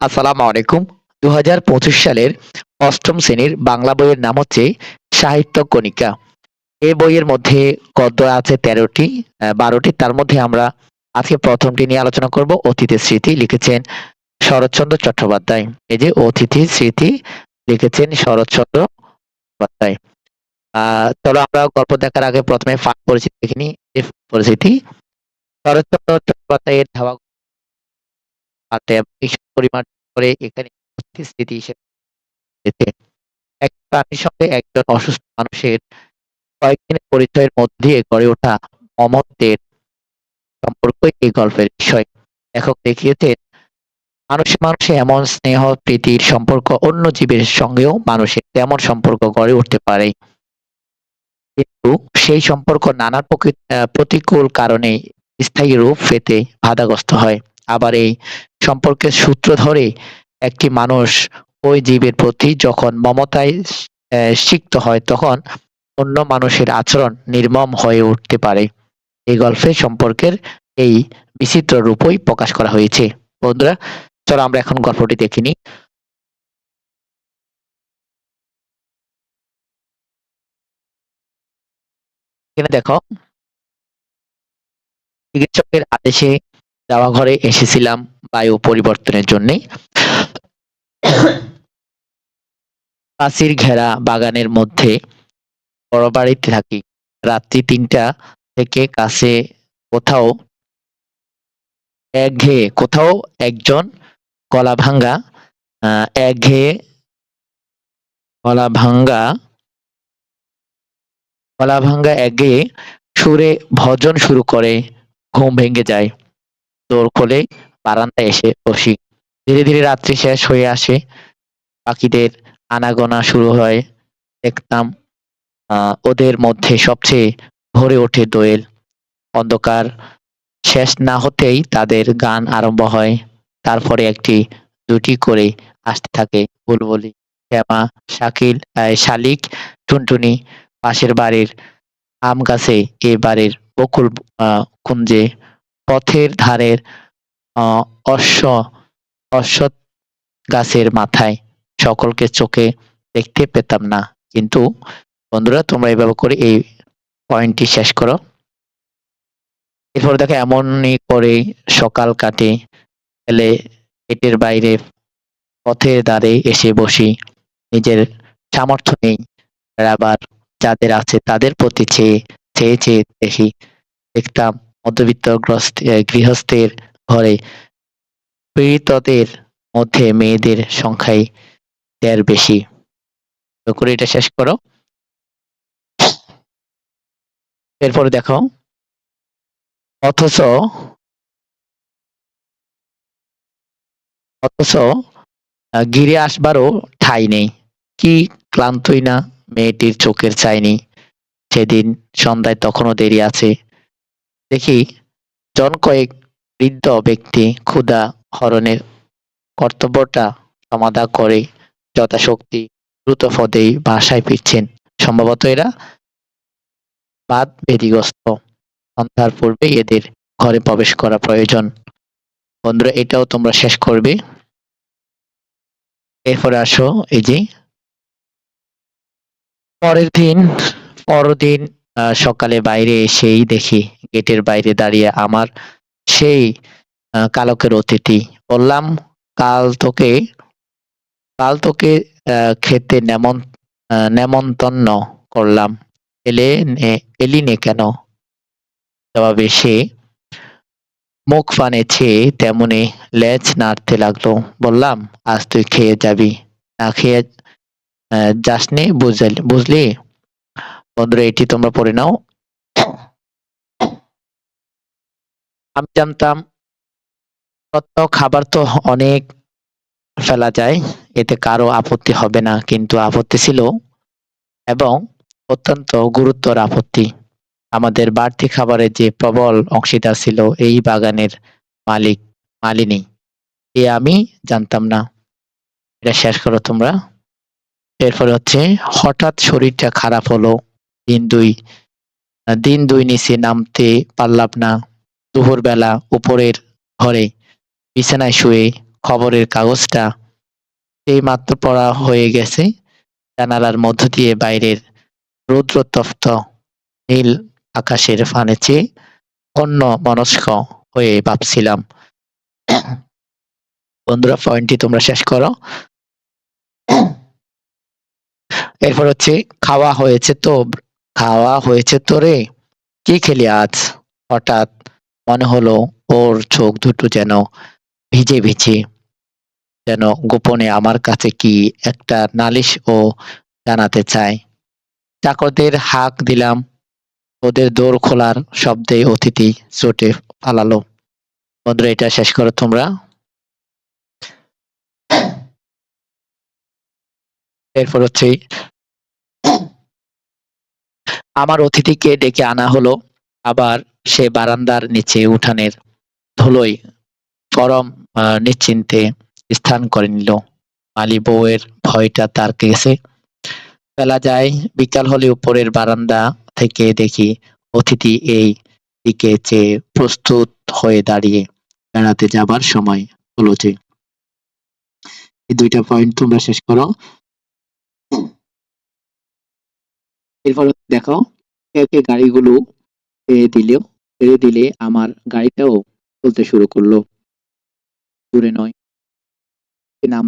আসসালামু আলাইকুম। দু হাজার পঁচিশ সালের অষ্টম শ্রেণির বাংলা বইয়ের নাম হচ্ছে সাহিত্য কণিকা। এই বইয়ের মধ্যে গদ্য আছে তেরোটি বারোটি। তার মধ্যে আমরা আজকে প্রথমটি নিয়ে আলোচনা করব। অতীতের স্মৃতি লিখেছেন শরৎচন্দ্র চট্টোপাধ্যায়। এই যে অতিথি স্মৃতি লিখেছেন শরৎচন্দ্র চট্টোপাধ্যায়। আহ, চলো আমরা গল্প দেখার আগে প্রথমে ফাঁক পরিচিতি দেখিনি পরিচিতি। শরৎচন্দ্র চট্টোপাধ্যায়ের ধাওয়া পরিমাণ করে এখানে স্মৃতি হিসেবে এক প্রাণীর সঙ্গে একজন অসুস্থ মানুষের কয়েকদিনের পরিচয়ের গড়ে ওঠা এই গল্পের বিষয়। লেখক দেখিয়েছেন, মানুষে মানুষে এমন স্নেহ, প্রীতির সম্পর্ক অন্য জীবের সঙ্গেও মানুষের তেমন সম্পর্ক গড়ে উঠতে পারে। কিন্তু সেই সম্পর্ক নানা প্রতিকূল কারণে স্থায়ী রূপ পেতে বাধাগ্রস্ত হয়। আবার এই সম্পর্কের সূত্র ধরে একটি মানুষ ওই জীবের প্রতি যখন মমতায় সিক্ত হয় তখন অন্য মানুষের আচরণ নির্মম হয়ে উঠতে পারে। এই গল্পে সম্পর্কের এই বিচিত্র রূপই প্রকাশ করা হয়েছে। বন্ধুরা, চলো আমরা এখন গল্পটি দেখে নিই। দেখো, চিকিৎসকের আদেশে যাওয়া ঘরে এসেছিলাম বায়ু পরিবর্তনের জন্যে। প্রাচীর ঘেরা বাগানের মধ্যে বড় বাড়িতে থাকি। রাত্রি তিনটা থেকে কাছে কোথাও একঘেয়ে কোথাও একজন গলা ভাঙ্গা একঘেয়ে গলা ভাঙ্গা গলা ভাঙ্গা একঘেয়ে সুরে ভজন শুরু করে, ঘুম ভেঙে যায়। দোর খোলে বারান্দায় এসে বসি। ধীরে ধীরে রাত্রি শেষ হয়ে আসে। পাখিদের আনাগোনা শুরু হয়। দেখতাম ওদের মধ্যে সবচেয়ে ভরে ওঠে দোয়েল। অন্ধকার শেষ না হতেই তাদের গান আরম্ভ হয়। তারপরে একটি, দুটি করে আসতে থাকে বুলবুলি শ্যামা শাকিল শালিক, টুনটুনি। পাশের বাড়ির আম গাছে এ বাড়ির বকুল কুঞ্জে পথের ধারের অশ্ব, অশ্বত্থ গাছের মাথায় সকলকে চোখে দেখতে পেতাম না। কিন্তু বন্ধুরা, তোমরা এইভাবে করে এই পয়েন্টটি শেষ করো। এরপর দেখো, এমনই করে সকাল কাটে এলে পেটের বাইরে পথের ধারে এসে বসি। নিজের সামর্থ্য নেই আবার যাদের আছে তাদের প্রতি চেয়ে চেয়ে চেয়ে দেখি। দেখতাম মধ্যবিত্ত গৃহস্থের ঘরে পীড়িতদের মধ্যে মেয়েদের সংখ্যাই ঢের বেশি। করে এটা শেষ করো। এরপরে দেখো, অথচ অথচ ঘিরে আসবারও ঠাঁই নেই। কি ক্লান্তই না মেয়েটির চোখের চাইনি সেদিন সন্ধ্যায় তখনও দেরি আছে। দেখি জন কয়েক বৃদ্ধ ব্যক্তি ক্ষুধা হরণের কর্তব্যটা সমাধা করে যথাশক্তি দ্রুত পদেই বাসায় ফিরছেন। সম্ভবত এরা বাদ বেদিগ্রস্ত সন্ধ্যার পূর্বে এদের ঘরে প্রবেশ করা প্রয়োজন। বন্ধুরা, এটাও তোমরা শেষ করবে। এরপরে আসো, এই যে পরের দিন, পরদিন সকালে বাইরে এসেই দেখি গেটের বাইরে দাঁড়িয়ে আমার সেই কালকের অতিথি। বললাম, কাল তোকে কাল তোকে খেতে নেমন্তন্ন করলাম। এলে এলি নে কেন? জবাবে সে মুখ পানে তেমনি লেজ নাড়তে লাগল। বললাম, আজ তুই খেয়ে যাবি। না খেয়ে যাসনি বুঝলি? বন্ধুরা, এটি তোমরা পড়ে নাও। আমি জানতাম খাবার তো অনেক ফেলা যায়, এতে কারও আপত্তি হবে না, কিন্তু আপত্তি ছিল এবং অত্যন্ত গুরুতর আপত্তি। আমাদের বাড়তি খাবারের যে প্রবল অংশীদার ছিল এই বাগানের মালিক, মালিনী, এ আমি জানতাম না। এটা শেষ করো তোমরা। এরপরে হচ্ছে, হঠাৎ শরীরটা খারাপ হলো। দিন দুই দিন দুই নিচে নামতে পারলাম না। দুপুর বেলা উপরের ঘরে বিছানায় শুয়ে খবরের কাগজটা এইমাত্র পড়া হয়ে গেছে। জানালার মধ্য দিয়ে বাইরের রৌদ্রতপ্ত নীল আকাশের ফানে চেয়ে অন্য মনস্ক হয়ে ভাবছিলাম, বন্ধুরা পয়েন্টটি তোমরা শেষ করো। এরপর হচ্ছে, খাওয়া হয়েছে তো, খাওয়া হয়েছে তো রে? কি খেলি আজ? হঠাৎ মনে হলো ওর চোখ দুটো যেন ভিজে ভিজে, যেন গোপনে আমার কাছে কি একটা নালিশ ও জানাতে চায়। চাকরদের হাঁক দিলাম, ওদের দৌড় খোলার শব্দে অতিথি চোটে পালালো বন্ধুরা, এটা শেষ করো তোমরা। এরপর হচ্ছে, আমার অতিথিকে ডেকে আনা হলো। আবার সে বারান্দার নিচে উঠানের ধুলোয় পরম নিশ্চিন্তে স্থান করে নিল। মালি বউয়ের ভয়টা তার কেছে বেলা যায়। বিকাল হলে উপরের বারান্দা থেকে দেখি অতিথি এই দিকে চেয়ে প্রস্তুত হয়ে দাঁড়িয়ে বেড়াতে যাবার সময় হলো যে দুইটা পয়েন্ট তোমরা শেষ করো। এরপর দেখো কে কে গাড়িগুলো ছেড়ে দিলেও ছেড়ে দিলে আমার গাড়িটাও চলতে শুরু করল। দূরে নয়। নাম